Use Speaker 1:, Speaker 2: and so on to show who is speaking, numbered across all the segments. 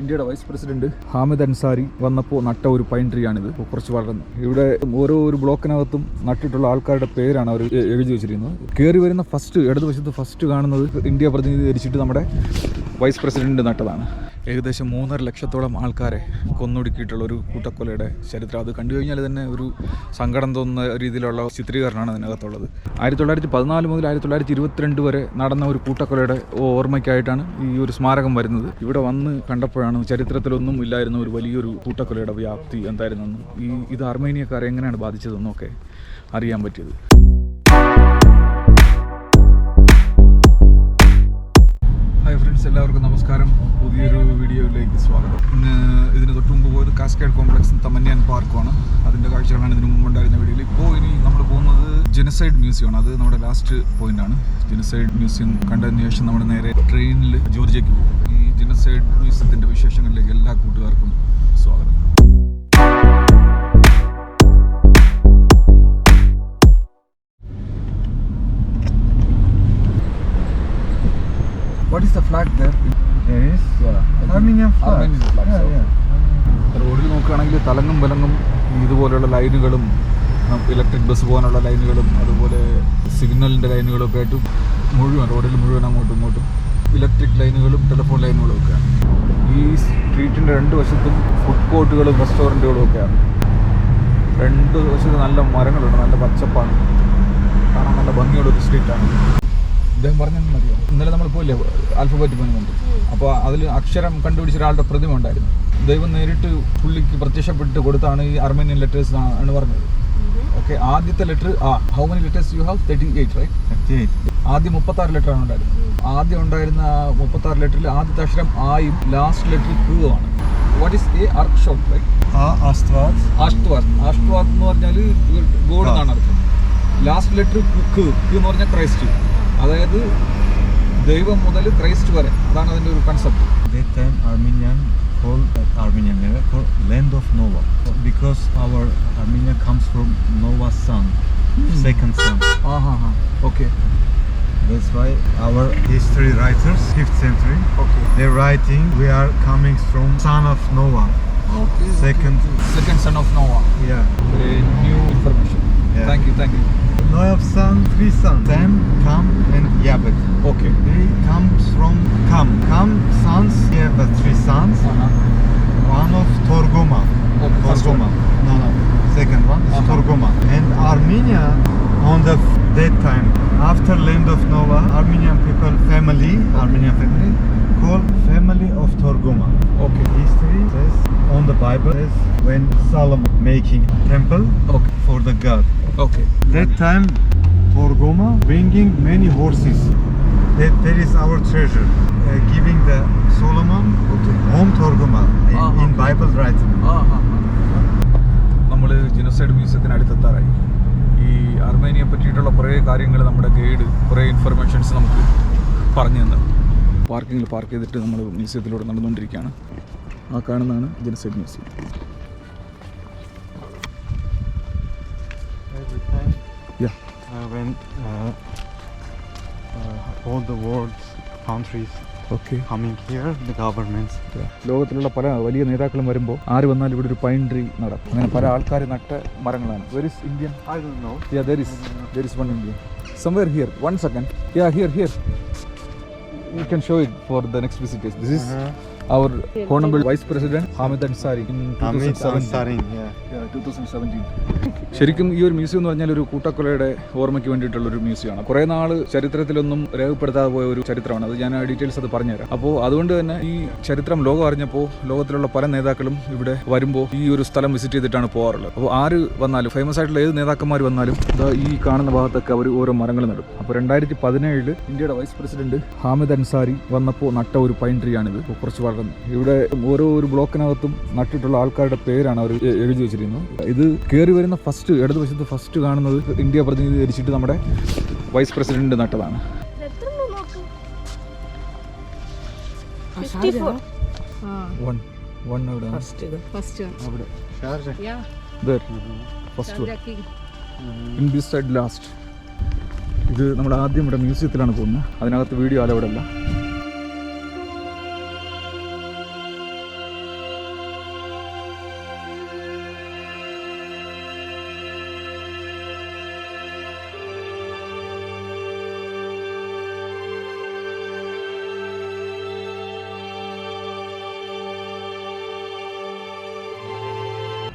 Speaker 1: ഇന്ത്യയുടെ vice president Hamid Ansari വന്നപ്പോൾ നട്ട ഒരു പൈൻ ട്രീ ആണിത്. കുറച്ച് വളർന്നു ഇവിടെ ഓരോ ഒരു ബ്ലോക്കിനകത്തും നട്ടിട്ടുള്ള ആൾക്കാരുടെ പേരാണ് അവർ എഴുതി വെച്ചിരിക്കുന്നത്. കയറി വരുന്ന ഫസ്റ്റ് ഇടതുവശത്ത് ഫസ്റ്റ് കാണുന്നത് ഇന്ത്യ പ്രതിനിധീകരിച്ചിട്ട് നമ്മുടെ വൈസ് പ്രസിഡന്റ് നട്ടതാണ്. ഏകദേശം മൂന്നര ലക്ഷത്തോളം ആൾക്കാരെ കൊന്നൊടുക്കിയിട്ടുള്ള ഒരു കൂട്ടക്കൊലയുടെ ചരിത്രം. അത് കണ്ടു കഴിഞ്ഞാൽ തന്നെ ഒരു സങ്കടം തോന്നുന്ന രീതിയിലുള്ള ചിത്രീകരണമാണ് അതിനകത്തുള്ളത്. ആയിരത്തി തൊള്ളായിരത്തി പതിനാല് മുതൽ ആയിരത്തി തൊള്ളായിരത്തി ഇരുപത്തിരണ്ട് വരെ നടന്ന ഒരു കൂട്ടക്കൊലയുടെ ഓർമ്മയ്ക്കായിട്ടാണ് ഈ ഒരു സ്മാരകം വരുന്നത്. ഇവിടെ വന്ന് കണ്ടപ്പോഴാണ് ചരിത്രത്തിലൊന്നും ഇല്ലായിരുന്ന ഒരു വലിയൊരു കൂട്ടക്കൊലയുടെ വ്യാപ്തി എന്തായിരുന്നെന്നും ഈ ഇത് അർമേനിയക്കാരെ എങ്ങനെയാണ് ബാധിച്ചതെന്നൊക്കെ അറിയാൻ പറ്റിയത്. ഫ്രണ്ട്സ് എല്ലാവർക്കും നമസ്കാരം. പുതിയൊരു വീഡിയോയിലേക്ക് സ്വാഗതം. ഇന്ന് ഇതിന് തൊട്ട് മുമ്പ് പോയത് കാസ്കേഡ് കോംപ്ലക്സ് തമന്യാൻ പാർക്കുമാണ് അതിന്റെ കാഴ്ചകളാണ് ഇതിന് മുമ്പ് ഉണ്ടായിരുന്ന വീഡിയോയിൽ. ഇപ്പോൾ ഇനി നമ്മൾ പോകുന്നത് ജെനസൈഡ് മ്യൂസിയമാണ് അത് നമ്മുടെ ലാസ്റ്റ് പോയിന്റാണ് ജെനസൈഡ് മ്യൂസിയം കണ്ടതിന് ശേഷം നമ്മൾ നേരെ ട്രെയിനിൽ ജോർജിയയ്ക്ക് പോകും. ഈ ജെനസൈഡ് മ്യൂസിയത്തിന്റെ വിശേഷങ്ങളിലേക്ക് എല്ലാ കൂട്ടുകാർക്കും സ്വാഗതം. What is the flag there?
Speaker 2: There is
Speaker 1: Yeah.
Speaker 2: Armenian flag.
Speaker 1: Armenian flag,
Speaker 2: Yeah,
Speaker 1: so-
Speaker 2: yeah.
Speaker 1: റോഡിൽ നോക്കുകയാണെങ്കിൽ തലങ്ങും വിലങ്ങും ഇതുപോലെയുള്ള ലൈനുകളും ഇലക്ട്രിക് ബസ് പോകാനുള്ള ലൈനുകളും അതുപോലെ സിഗ്നലിന്റെ ലൈനുകളും ഒക്കെ ആയിട്ട് മുഴുവൻ റോഡിൽ മുഴുവൻ അങ്ങോട്ടും ഇങ്ങോട്ടും ഇലക്ട്രിക് ലൈനുകളും ടെലിഫോൺ ലൈനുകളും ഒക്കെയാണ് ഈ സ്ട്രീറ്റിന്റെ രണ്ട് വശത്തും ഫുഡ് കോർട്ടുകളും റെസ്റ്റോറന്റുകളും ഒക്കെയാണ് രണ്ട് വശത്ത് നല്ല മരങ്ങളുണ്ട് നല്ല പച്ചപ്പാണ് കാണാൻ നല്ല ഭംഗിയുള്ള ഒരു സ്ട്രീറ്റാണ് ഇദ്ദേഹം പറഞ്ഞെന്ന് മതിയോ? ഇന്നലെ നമ്മൾ പോയില്ലേ ആൽഫബറ്റ് പണിമുണ്ട് അപ്പോൾ അതിൽ അക്ഷരം കണ്ടുപിടിച്ച ഒരാളുടെ പ്രതിമ ഉണ്ടായിരുന്നു. ദൈവം നേരിട്ട് പുള്ളിക്ക് പ്രത്യക്ഷപ്പെട്ട് കൊടുത്താണ് ഈ അർമേനിയൻ ലെറ്റേഴ്സ് ആണ് പറഞ്ഞത്. ഓക്കെ ആദ്യത്തെ ലെറ്റർ ആ how many letters you have thirty eight right
Speaker 2: 38.
Speaker 1: ആദ്യം മുപ്പത്താറ് ലെറ്റർ ആണ് ഉണ്ടായിരുന്നത്. ആദ്യം ഉണ്ടായിരുന്ന മുപ്പത്താറ് ലെറ്ററിൽ ആദ്യത്തെ അക്ഷരം ആയും ലാസ്റ്റ് ലെറ്റർ ക്യൂ ആണ്. What is
Speaker 2: a arc
Speaker 1: shot right എന്ന് പറഞ്ഞാൽ ഗോഡ് എന്നാണ് അർത്ഥം. ലാസ്റ്റ് ലെറ്റർ ക്യൂ ക്. എന്ന് പറഞ്ഞാൽ ക്രൈസ്റ്റ് അതായത് ദൈവം മുതൽ ക്രൈസ്റ്റ് വരെ അതാണ് അതിൻ്റെ ഒരു concept
Speaker 2: That time Armenian called uh, Armenian area called land of Nova because our Armenia comes from Nova's son, second son.
Speaker 1: ആ ഹാ ഹാ okay
Speaker 2: That's why our history writers, 5th century,
Speaker 1: okay
Speaker 2: they're writing we are coming from son of Noah. Second.
Speaker 1: Second son of Noah
Speaker 2: Yeah.
Speaker 1: New information
Speaker 2: Yeah.
Speaker 1: Thank you
Speaker 2: thank you Noyapsan, Trisan. Sam, Kam and Yabet.
Speaker 1: Okay.
Speaker 2: They comes from Kam. Kam sons, he have three sons. Uh -huh. One of Torgoma.
Speaker 1: Oh,
Speaker 2: Torgoma. No, no. Second one is
Speaker 1: uh -huh.
Speaker 2: Torgoma. And Armenia on the that time after land of Nova Armenian people family, Armenian family called family of Torgoma.
Speaker 1: Okay.
Speaker 2: History says on the Bible says when Solomon making temple
Speaker 1: okay.
Speaker 2: for the God.
Speaker 1: Okay.
Speaker 2: That time, Torgoma bringing many horses. That there is our treasure. Uh, giving the Solomon home Torgoma in,
Speaker 1: Ah,
Speaker 2: in. Bible writing.
Speaker 1: നമ്മൾ genocide മ്യൂസിയത്തിന് അടുത്തെത്താറായി ഈ അർമേനിയെ പറ്റിയിട്ടുള്ള കുറേ കാര്യങ്ങൾ നമ്മുടെ guide കുറേ ഇൻഫർമേഷൻസ് നമുക്ക് പറഞ്ഞു തന്നു പാർക്കിങ്ങിൽ പാർക്ക് ചെയ്തിട്ട് നമ്മൾ മ്യൂസിയത്തിലൂടെ നടന്നുകൊണ്ടിരിക്കുകയാണ് ആ കാണുന്നതാണ്
Speaker 2: genocide museum
Speaker 1: Yeah.
Speaker 2: uh, uh, uh, all the world's countries okay
Speaker 1: ലോകത്തിലുള്ള പല വലിയ നേതാക്കളും വരുമ്പോൾ ആര് വന്നാലും ഇവിടെ ഒരു പൈൻ ട്രീ നടാം അങ്ങനെ പല ആൾക്കാർ നട്ട മരങ്ങളാണ് Indian. One second. Yeah, here, here. You can show it for the next visitors. This is
Speaker 2: Uh-huh.
Speaker 1: Our honorable Vice President Hamid Ansari in
Speaker 2: Amit
Speaker 1: 2017.
Speaker 2: Ansarin, yeah.
Speaker 1: Yeah, 2017. ശരിക്കും ഈ ഒരു മ്യൂസിയം എന്ന് പറഞ്ഞാൽ ഒരു കൂട്ടക്കൊലയുടെ ഓർമ്മയ്ക്ക് വേണ്ടിയിട്ടുള്ള ഒരു മ്യൂസിയമാണ് കുറേ നാൾ ചരിത്രത്തിലൊന്നും രേഖപ്പെടുത്താതെ പോയ ഒരു ചരിത്രമാണ് അത് ഞാൻ ഡീറ്റെയിൽസ് അത് പറഞ്ഞുതരാം അപ്പോൾ അതുകൊണ്ട് തന്നെ ഈ ചരിത്രം ലോകം അറിഞ്ഞപ്പോൾ ലോകത്തിലുള്ള പല നേതാക്കളും ഇവിടെ വരുമ്പോൾ ഈ ഒരു സ്ഥലം വിസിറ്റ് ചെയ്തിട്ടാണ് പോകാറുള്ളത് അപ്പോൾ ആര് വന്നാലും ഫേമസ് ആയിട്ടുള്ള ഏത് നേതാക്കന്മാർ വന്നാലും ഈ കാണുന്ന ഭാഗത്തൊക്കെ അവർ ഓരോ മരങ്ങൾ നടും അപ്പോൾ രണ്ടായിരത്തി പതിനേഴിൽ ഇന്ത്യയുടെ വൈസ് പ്രസിഡന്റ് ഹാമിദ് അൻസാരി വന്നപ്പോൾ നട്ട ഒരു പൈൻ ട്രീ ആണിത് ഇപ്പോൾ വളർന്നു ഇവിടെ ഓരോ ഒരു ബ്ലോക്കിനകത്തും നട്ടിട്ടുള്ള ആൾക്കാരുടെ പേരാണ് അവർ എഴുതി വെച്ചിരിക്കുന്നത്. ഇത് കയറി വരുന്ന ഫസ്റ്റ് ഇടതുവശത്ത് ഫസ്റ്റ് കാണുന്നത് ഇന്ത്യ പ്രതിനിധീകരിച്ചിട്ട് നമ്മുടെ വൈസ് പ്രസിഡന്റ് നട്ടതാണ്.
Speaker 3: എത്രണ്ണം നോക്ക്? 54. ആ,
Speaker 1: വൺ വൺ അവിടെ. അവിടെ
Speaker 3: first
Speaker 1: in this side last ഇത് നമ്മൾ ആദ്യം ഇവിടെ മ്യൂസിയത്തിലാണ് പോകുന്നത്. അതിനകത്ത് വീഡിയോ അലവിടെ അല്ല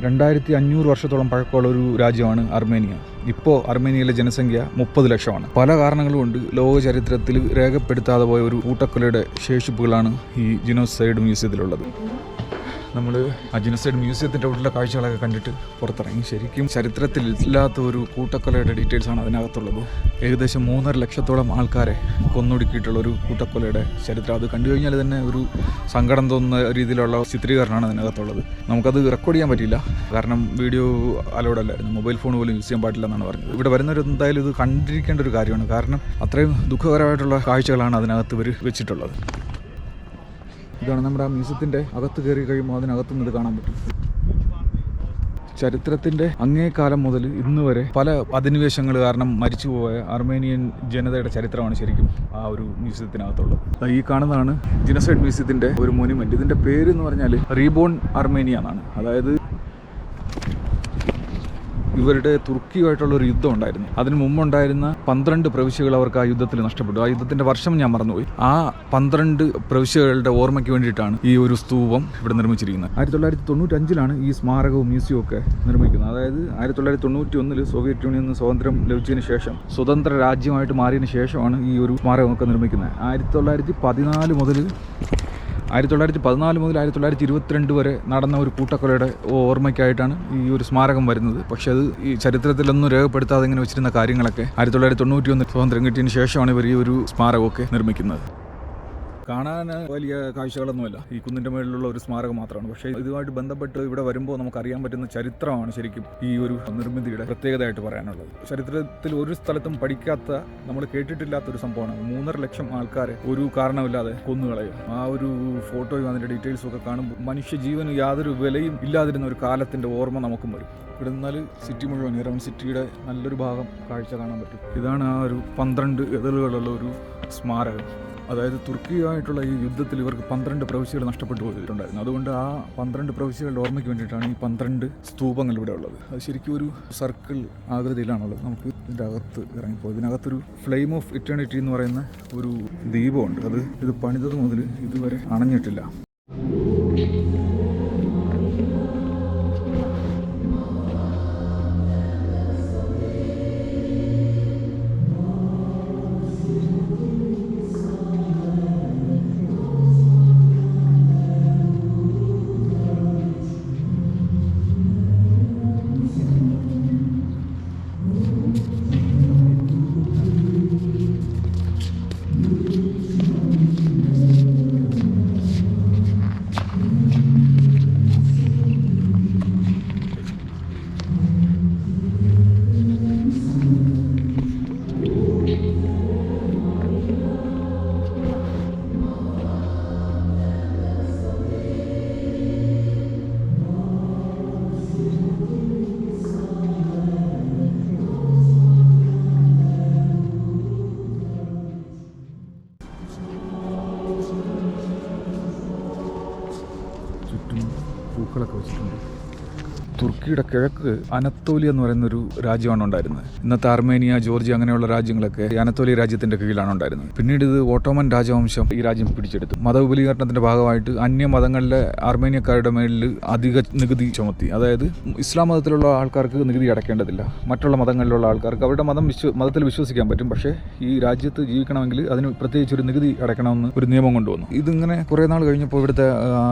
Speaker 1: രണ്ടായിരത്തി അഞ്ഞൂറ് വർഷത്തോളം പഴക്കമുള്ള ഒരു രാജ്യമാണ് അർമേനിയ. ഇപ്പോൾ അർമേനിയയിലെ ജനസംഖ്യ മുപ്പത് ലക്ഷമാണ്. പല കാരണങ്ങൾ കൊണ്ട് ലോക ചരിത്രത്തിൽ രേഖപ്പെടുത്താതെ പോയ ഒരു കൂട്ടക്കൊലയുടെ ശേഷിപ്പുകളാണ് ഈ ജിനോസൈഡ് മ്യൂസിയത്തിലുള്ളത് നമ്മൾ അജിനസൈഡ് ജിനോസൈഡ് മ്യൂസിയത്തിന്റെ ഉള്ളിലെ കാഴ്ചകളൊക്കെ കണ്ടിട്ട് പുറത്തിറങ്ങി. ശരിക്കും ചരിത്രത്തിൽ ഇല്ലാത്ത ഒരു കൂട്ടക്കൊലയുടെ ഡീറ്റെയിൽസ് ആണ് അതിനകത്തുള്ളത്. ഏകദേശം മൂന്നര ലക്ഷത്തോളം ആൾക്കാരെ കൊന്നൊടുക്കിയിട്ടുള്ള ഒരു കൂട്ടക്കൊലയുടെ ചരിത്രം. അത് കണ്ടു കഴിഞ്ഞാൽ തന്നെ ഒരു സങ്കടം തോന്നുന്ന രീതിയിലുള്ള ചിത്രീകരണമാണ് അതിനകത്തുള്ളത്. നമുക്കത് റെക്കോർഡ് ചെയ്യാൻ പറ്റില്ല കാരണം വീഡിയോ അലൗഡ് അല്ലായിരുന്നു മൊബൈൽ ഫോൺ പോലും യൂസ് ചെയ്യാൻ പാടില്ല എന്നാണ് പറഞ്ഞത്. ഇവിടെ വരുന്നവർ എന്തായാലും ഇത് കണ്ടിരിക്കേണ്ട ഒരു കാര്യമാണ്. കാരണം അത്രയും ദുഃഖകരമായിട്ടുള്ള കാഴ്ചകളാണ് അതിനകത്ത് ഇവർ വെച്ചിട്ടുള്ളത്. ഇതാണ് നമ്മുടെ ആ മ്യൂസിയത്തിന്റെ അകത്ത് കയറി കഴിയുമ്പോൾ അതിനകത്തുനിന്ന് ഇത് കാണാൻ പറ്റും. ചരിത്രത്തിന്റെ അങ്ങേക്കാലം മുതൽ ഇന്ന് വരെ പല അധിനിവേശങ്ങൾ കാരണം മരിച്ചുപോയ അർമേനിയൻ ജനതയുടെ ചരിത്രമാണ് ശരിക്കും ആ ഒരു മ്യൂസിയത്തിനകത്തുള്ളത്. ഈ കാണുന്നതാണ് ജിനസൈഡ് മ്യൂസിയത്തിന്റെ ഒരു മോനുമെന്റ് ഇതിന്റെ പേര് എന്ന് പറഞ്ഞാൽ റീബോൺ അർമേനിയ എന്നാണ്. അതായത് ഇവരുടെ തുർക്കിയുമായിട്ടുള്ള ഒരു യുദ്ധം ഉണ്ടായിരുന്നു. അതിന് മുമ്പുണ്ടായിരുന്ന പന്ത്രണ്ട് പ്രവിശ്യകൾ അവർക്ക് ആ യുദ്ധത്തിൽ നഷ്ടപ്പെട്ടു. ആ യുദ്ധത്തിന്റെ വർഷം ഞാൻ മറന്നുപോയി. ആ പന്ത്രണ്ട് പ്രവിശ്യകളുടെ ഓർമ്മയ്ക്ക് വേണ്ടിയിട്ടാണ് ഈ ഒരു സ്തൂപം ഇവിടെ നിർമ്മിച്ചിരിക്കുന്നത്. ആയിരത്തി തൊള്ളായിരത്തി തൊണ്ണൂറ്റഞ്ചിലാണ് ഈ സ്മാരകവും മ്യൂസിയവും ഒക്കെ നിർമ്മിക്കുന്നത്. അതായത് ആയിരത്തി തൊള്ളായിരത്തി തൊണ്ണൂറ്റി ഒന്നിൽ സോവിയറ്റ് യൂണിയൻ സ്വാതന്ത്ര്യം ലഭിച്ചതിന് ശേഷം സ്വതന്ത്ര രാജ്യമായിട്ട് മാറിയതിന് ശേഷമാണ് ഈ ഒരു സ്മാരകമൊക്കെ നിർമ്മിക്കുന്നത്. ആയിരത്തി തൊള്ളായിരത്തി പതിനാല് മുതൽ ആയിരത്തി തൊള്ളായിരത്തി പതിനാല് മുതൽ ആയിരത്തി തൊള്ളായിരത്തി ഇരുപത്തിരണ്ട് വരെ നടന്ന ഒരു കൂട്ടക്കൊലയുടെ ഓർമ്മയ്ക്കായിട്ടാണ് ഈ ഒരു സ്മാരകം വരുന്നത്. പക്ഷെ അത് ഈ ചരിത്രത്തിലൊന്നും രേഖപ്പെടുത്താതെ ഇങ്ങനെ വെച്ചിരുന്ന കാര്യങ്ങളൊക്കെ ആയിരത്തി തൊള്ളായിരത്തി തൊണ്ണൂറ്റി ഒന്ന് സ്വാതന്ത്ര്യം കിട്ടിയതിന് ശേഷമാണ് ഇവർ ഈ ഒരു സ്മാരകമൊക്കെ നിർമ്മിക്കുന്നത്. കാണാൻ വലിയ കാഴ്ചകളൊന്നുമില്ല. ഈ കുന്നിന്റെ മേളിലുള്ള ഒരു സ്മാരകം മാത്രമാണ്. പക്ഷേ ഇതുമായിട്ട് ബന്ധപ്പെട്ട് ഇവിടെ വരുമ്പോൾ നമുക്ക് അറിയാൻ പറ്റുന്ന ചരിത്രമാണ് ശരിക്കും ഈ ഒരു നിർമ്മിതിയുടെ പ്രത്യേകതയായിട്ട് പറയാനുള്ളത്. ചരിത്രത്തിൽ ഒരു സ്ഥലത്തും പഠിക്കാത്ത നമ്മൾ കേട്ടിട്ടില്ലാത്ത ഒരു സംഭവമാണ്. മൂന്നര ലക്ഷം ആൾക്കാരെ ഒരു കാരണമില്ലാതെ കൊന്നുകളയും ആ ഒരു ഫോട്ടോയും അതിന്റെ ഡീറ്റെയിൽസും ഒക്കെ കാണുമ്പോൾ മനുഷ്യജീവന് യാതൊരു വിലയും ഇല്ലാതിരുന്ന ഒരു കാലത്തിന്റെ ഓർമ്മ നമുക്കും വരും. ഇവിടെ നിന്നാൽ സിറ്റി മുഴുവൻ ഇറവൻ സിറ്റിയുടെ നല്ലൊരു ഭാഗം കാഴ്ച കാണാൻ പറ്റും. ഇതാണ് ആ ഒരു പന്ത്രണ്ട് എതിലുകളുള്ള ഒരു സ്മാരകം. അതായത് തുർക്കിയുമായിട്ടുള്ള ഈ യുദ്ധത്തിൽ ഇവർക്ക് പന്ത്രണ്ട് പ്രവിശ്യകൾ നഷ്ടപ്പെട്ടു പോയിട്ടുണ്ടായിരുന്നു. അതുകൊണ്ട് ആ പന്ത്രണ്ട് പ്രവിശ്യകളുടെ ഓർമ്മയ്ക്ക് വേണ്ടിയിട്ടാണ് ഈ പന്ത്രണ്ട് സ്തൂപങ്ങൾ ഇവിടെ ഉള്ളത്. അത് ശരിക്കും ഒരു സർക്കിൾ ആകൃതിയിലാണുള്ളത്. നമുക്ക് ഇതിന്റെ അകത്ത് ഇറങ്ങിപ്പോയി. ഇതിനകത്തൊരു ഫ്ലെയിം ഓഫ് ഇറ്റേണിറ്റി എന്ന് പറയുന്ന ഒരു ദീപമുണ്ട്. അത് ഇത് പണിതത് മുതൽ ഇതുവരെ അണഞ്ഞിട്ടില്ല. പൂക്കളൊക്കെ വെച്ചിട്ടുണ്ട്. തുർക്കിയുടെ കിഴക്ക് അനത്തോലി എന്ന് പറയുന്ന ഒരു രാജ്യമാണ് ഉണ്ടായിരുന്നത്. ഇന്നത്തെ അർമേനിയ ജോർജിയ അങ്ങനെയുള്ള രാജ്യങ്ങളൊക്കെ അനത്തോലി രാജ്യത്തിന്റെ കീഴിലാണ് ഉണ്ടായിരുന്നത്. പിന്നീട് ഇത് ഓട്ടോമൻ രാജവംശം ഈ രാജ്യം പിടിച്ചെടുത്തു. മതവിപുലീകരണത്തിന്റെ ഭാഗമായിട്ട് അന്യ മതങ്ങളിലെ അർമേനിയക്കാരുടെ മേലിൽ അധിക നികുതി ചുമത്തി. അതായത് ഇസ്ലാം മതത്തിലുള്ള ആൾക്കാർക്ക് നികുതി അടയ്ക്കേണ്ടതില്ല. മറ്റുള്ള മതങ്ങളിലുള്ള ആൾക്കാർക്ക് അവരുടെ മതം വിശ്വ മതത്തിൽ വിശ്വസിക്കാൻ പറ്റും. പക്ഷേ ഈ രാജ്യത്ത് ജീവിക്കണമെങ്കിൽ അതിന് പ്രത്യേകിച്ച് ഒരു നികുതി അടയ്ക്കണമെന്ന് ഒരു നിയമം കൊണ്ടുവന്നു. ഇതിങ്ങനെ കുറേ നാൾ കഴിഞ്ഞപ്പോൾ ഇവിടുത്തെ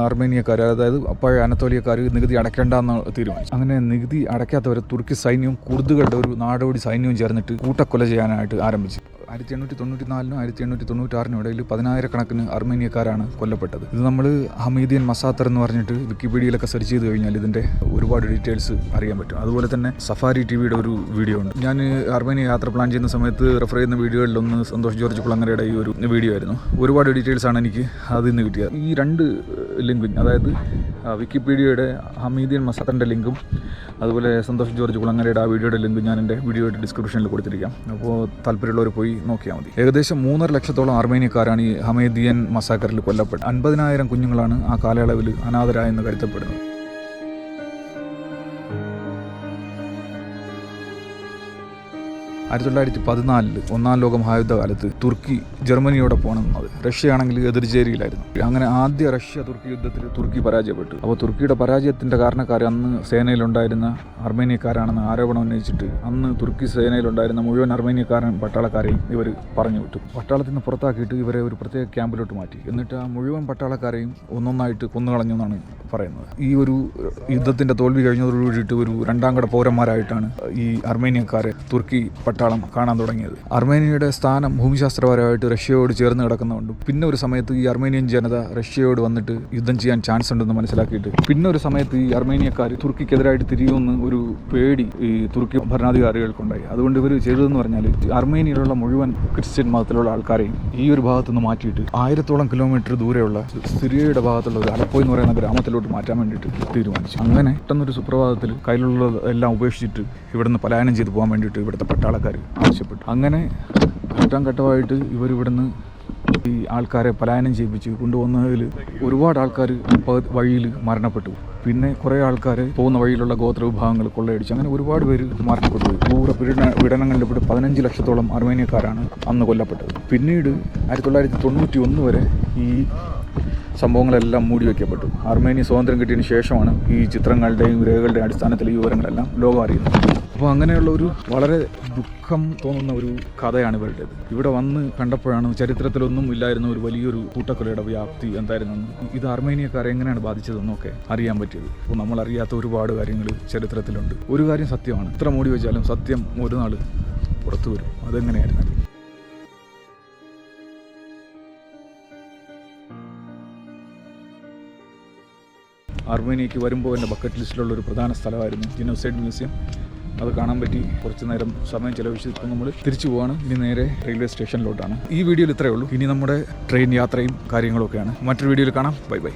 Speaker 1: അർമേനിയക്കാർ അതായത് പഴയ അനത്തോലിയക്കാർ നികുതി അടയ്ക്കേണ്ടെന്ന് തീരുമാനിച്ചു അങ്ങനെ നികുതി അടയ്ക്കാത്തവരെ തുർക്കി സൈന്യവും കുർദുകളുടെ ഒരു നാടോടി സൈന്യവും ചേർന്നിട്ട് കൂട്ടക്കൊല ചെയ്യാനായിട്ട് ആരംഭിച്ചു. ആയിരത്തി എണ്ണൂറ്റി തൊണ്ണൂറ്റി നാലിനും ആയിരത്തി എണ്ണൂറ്റി തൊണ്ണൂറ്റാറിനും ഇടയിൽ പതിനായിരക്കണക്കിന് അർമേനിയക്കാരാണ് കൊല്ലപ്പെട്ടത്. ഇത് നമ്മൾ ഹമീദിയൻ മസാത്തർ എന്ന് പറഞ്ഞിട്ട് വിക്കിപീഡിയയിലൊക്കെ സെർച്ച് ചെയ്ത് കഴിഞ്ഞാൽ ഇതിന്റെ ഒരുപാട് ഡീറ്റെയിൽസ് അറിയാൻ പറ്റും. അതുപോലെ തന്നെ സഫാരി ടി വിയുടെ ഒരു വീഡിയോ ഉണ്ട്. ഞാൻ അർമേനിയ യാത്ര പ്ലാൻ ചെയ്യുന്ന സമയത്ത് റെഫർ ചെയ്യുന്ന വീഡിയോകളിലൊന്ന് സന്തോഷ് ജോർജ് കുളങ്ങരയുടെ ഈ ഒരു വീഡിയോ ആയിരുന്നു. ഒരുപാട് ഡീറ്റെയിൽസ് ആണ് എനിക്ക് അതിൽ നിന്ന് കിട്ടിയത്. ഈ രണ്ട് ലിങ്കും അതായത് വിക്കിപീഡിയയുടെ ഹമീദിയൻ മസാത്തറിന്റെ ലിങ്കും അതുപോലെ സന്തോഷ് ജോർജ് കുളങ്ങരയുടെ ആ വീഡിയോയുടെ ലിങ്ക് ഞാൻ എന്റെ വീഡിയോയുടെ ഡിസ്ക്രിപ്ഷനിൽ കൊടുത്തിരിക്കാം. അപ്പോൾ താല്പര്യമുള്ളവർ പോയി നോക്കിയാൽ മതി. ഏകദേശം മൂന്നര ലക്ഷത്തോളം അർമേനിയക്കാരാണ് ഈ ഹമീദിയൻ മസാക്കറിൽ കൊല്ലപ്പെട്ടത്. അൻപതിനായിരം കുഞ്ഞുങ്ങളാണ് ആ കാലയളവിൽ അനാഥരായെന്ന് കരുതപ്പെടുന്നത്. ആയിരത്തി തൊള്ളായിരത്തി പതിനാലിൽ ഒന്നാം ലോക മഹായുദ്ധകാലത്ത് തുർക്കി തുർക്കി ജർമ്മനിയോടൊപ്പമാണ് നിന്നത് റഷ്യയാണെങ്കിൽ എതിർചേരിയിലായിരുന്നു. അങ്ങനെ ആദ്യ റഷ്യ തുർക്കി യുദ്ധത്തിൽ തുർക്കി പരാജയപ്പെട്ടു. അപ്പോൾ തുർക്കിയുടെ പരാജയത്തിന്റെ കാരണക്കാർ അന്ന് സേനയിലുണ്ടായിരുന്ന അർമേനിയക്കാരാണെന്ന് ആരോപണം ഉന്നയിച്ചിട്ട് അന്ന് തുർക്കി സേനയിലുണ്ടായിരുന്ന മുഴുവൻ അർമേനിയക്കാരൻ പട്ടാളക്കാരെയും ഇവർ പറഞ്ഞു വിട്ടു. പട്ടാളത്തിൽ നിന്ന് പുറത്താക്കിയിട്ട് ഇവരെ ഒരു പ്രത്യേക ക്യാമ്പിലോട്ട് മാറ്റി. എന്നിട്ട് ആ മുഴുവൻ പട്ടാളക്കാരെയും ഒന്നൊന്നായിട്ട് കൊന്നുകളഞ്ഞു എന്നാണ് പറയുന്നത്. ഈ ഒരു യുദ്ധത്തിന്റെ തോൽവി കഴിഞ്ഞതോടുകൂടിയിട്ട് ഒരു രണ്ടാം കട പൗരന്മാരായിട്ടാണ് ഈ അർമേനിയക്കാരെ തുർക്കി പട്ടാളം കാണാൻ തുടങ്ങിയത്. അർമേനിയയുടെ സ്ഥാനം ഭൂമിശാസ്ത്രപരമായിട്ട് റഷ്യയോട് ചേർന്ന് കിടക്കുന്നതുകൊണ്ടും പിന്നെ ഒരു സമയത്ത് ഈ അർമേനിയൻ ജനത റഷ്യയോട് വന്നിട്ട് യുദ്ധം ചെയ്യാൻ ചാൻസ് ഉണ്ടെന്ന് മനസ്സിലാക്കിയിട്ട് പിന്നെ ഒരു സമയത്ത് ഈ അർമേനിയക്കാർ തുർക്കിക്കെതിരായിട്ട് തിരിയുമെന്ന് ഒരു പേടി ഈ തുർക്കി ഭരണാധികാരികൾക്കുണ്ടായി. അതുകൊണ്ട് ഇവർ ചെയ്തതെന്ന് പറഞ്ഞാൽ അർമേനിയയിലുള്ള മുഴുവൻ ക്രിസ്ത്യൻ മതത്തിലുള്ള ആൾക്കാരെയും ഈ ഒരു ഭാഗത്തു നിന്ന് മാറ്റിയിട്ട് ആയിരത്തോളം കിലോമീറ്റർ ദൂരെയുള്ള സിറിയയുടെ ഭാഗത്തുള്ള ഒരു അലപ്പോ എന്ന് പറയുന്ന ഗ്രാമത്തിലോട്ട് മാറ്റാൻ വേണ്ടിയിട്ട് തീരുമാനിച്ചു. അങ്ങനെ പെട്ടെന്നൊരു സുപ്രഭാതത്തിൽ കയ്യിലുള്ളതെല്ലാം ഉപേക്ഷിച്ചിട്ട് ഇവിടുന്ന് പലായനം ചെയ്തു പോകാൻ വേണ്ടിയിട്ട് ഇവിടുത്തെ പട്ടാളക്കാർ ആവശ്യപ്പെട്ടു. അങ്ങനെ ഘട്ടം ഘട്ടമായിട്ട് ഇവരിവിടുന്ന് ഈ ആൾക്കാരെ പലായനം ചെയ്യിപ്പിച്ച് കൊണ്ടുവന്നതിൽ ഒരുപാട് ആൾക്കാർ വഴിയിൽ മരണപ്പെട്ടു. പിന്നെ കുറേ ആൾക്കാർ പോകുന്ന വഴിയിലുള്ള ഗോത്ര വിഭാഗങ്ങൾ കൊള്ളയടിച്ചു അങ്ങനെ ഒരുപാട് പേര് മരണപ്പെട്ടു. ക്രൂര പീഡന പീഡനങ്ങളിൽപ്പെട്ട് പതിനഞ്ച് ലക്ഷത്തോളം അർമേനിയക്കാരാണ് അന്ന് കൊല്ലപ്പെട്ടത്. പിന്നീട് ആയിരത്തി തൊള്ളായിരത്തി തൊണ്ണൂറ്റി ഒന്ന് വരെ ഈ സംഭവങ്ങളെല്ലാം മൂടി വയ്ക്കപ്പെട്ടു അർമേനിയ സ്വാതന്ത്ര്യം കിട്ടിയതിന് ശേഷമാണ് ഈ ചിത്രങ്ങളുടെയും രേഖകളുടെയും അടിസ്ഥാനത്തിൽ ഈ വിവരങ്ങളെല്ലാം ലോകം അറിയുന്നത്. അപ്പോൾ അങ്ങനെയുള്ള ഒരു വളരെ ദുഃഖം തോന്നുന്ന ഒരു കഥയാണ് ഇവരുടേത്. ഇവിടെ വന്ന് കണ്ടപ്പോഴാണ് ചരിത്രത്തിലൊന്നും ഇല്ലായിരുന്ന ഒരു വലിയൊരു കൂട്ടക്കൊലയുടെ വ്യാപ്തി എന്തായിരുന്നു? ഇത് അർമേനിയക്കാരെ എങ്ങനെയാണ് ബാധിച്ചതെന്നൊക്കെ അറിയാൻ പറ്റിയത്. അപ്പോൾ നമ്മൾ അറിയാത്ത ഒരുപാട് കാര്യങ്ങൾ ചരിത്രത്തിലുണ്ട്. ഒരു കാര്യം സത്യമാണ്. എത്ര മൂടി വെച്ചാലും സത്യം ഒരു നാൾ പുറത്തു വരും. അതെങ്ങനെയായിരുന്നു? അർമേനിയക്ക് വരുമ്പോൾ എന്റെ ബക്കറ്റ് ലിസ്റ്റിലുള്ള ഒരു പ്രധാന സ്ഥലമായിരുന്നു ജിനോസൈഡ് മ്യൂസിയം. അത് കാണാൻ പറ്റി. കുറച്ച് നേരം സമയം ചെലവഴിച്ച് ഇപ്പം നമ്മൾ തിരിച്ചു പോവാണ്. ഇനി നേരെ റെയിൽവേ സ്റ്റേഷനിലോട്ടാണ്. ഈ വീഡിയോയിൽ ഇത്രയേ ഉള്ളൂ. ഇനി നമ്മുടെ ട്രെയിൻ യാത്രയും കാര്യങ്ങളൊക്കെയാണ്. മറ്റൊരു വീഡിയോയിൽ കാണാം. Bye bye.